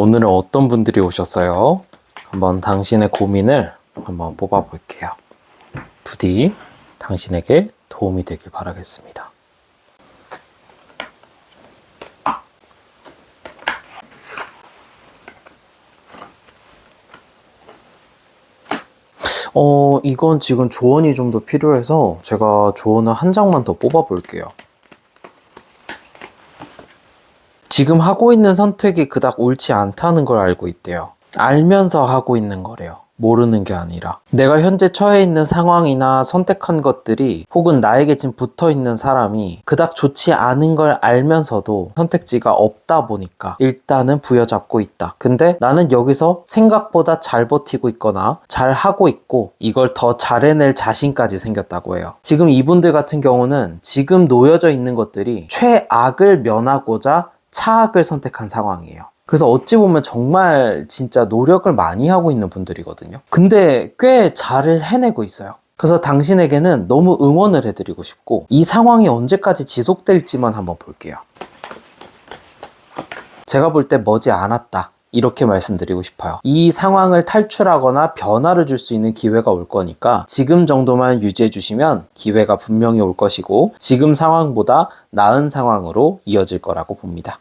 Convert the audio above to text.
오늘은 어떤 분들이 오셨어요? 한번 당신의 고민을 한번 뽑아볼게요. 부디 당신에게 도움이 되길 바라겠습니다. 어, 이건 지금 조언이 좀 더 필요해서 제가 조언을 한 장만 더 뽑아볼게요. 지금 하고 있는 선택이 그닥 옳지 않다는 걸 알고 있대요. 알면서 하고 있는 거래요. 모르는 게 아니라. 내가 현재 처해 있는 상황이나 선택한 것들이 혹은 나에게 지금 붙어 있는 사람이 그닥 좋지 않은 걸 알면서도 선택지가 없다 보니까 일단은 부여잡고 있다. 근데 나는 여기서 생각보다 잘 버티고 있거나 잘 하고 있고 이걸 더 잘해낼 자신까지 생겼다고 해요. 지금 이분들 같은 경우는 지금 놓여져 있는 것들이 최악을 면하고자 차악을 선택한 상황이에요. 그래서 어찌 보면 정말 진짜 노력을 많이 하고 있는 분들이거든요. 근데 꽤 잘을 해내고 있어요. 그래서 당신에게는 너무 응원을 해드리고 싶고 이 상황이 언제까지 지속될지만 한번 볼게요. 제가 볼 때 머지 않았다. 이렇게 말씀드리고 싶어요. 이 상황을 탈출하거나 변화를 줄 수 있는 기회가 올 거니까 지금 정도만 유지해 주시면 기회가 분명히 올 것이고 지금 상황보다 나은 상황으로 이어질 거라고 봅니다.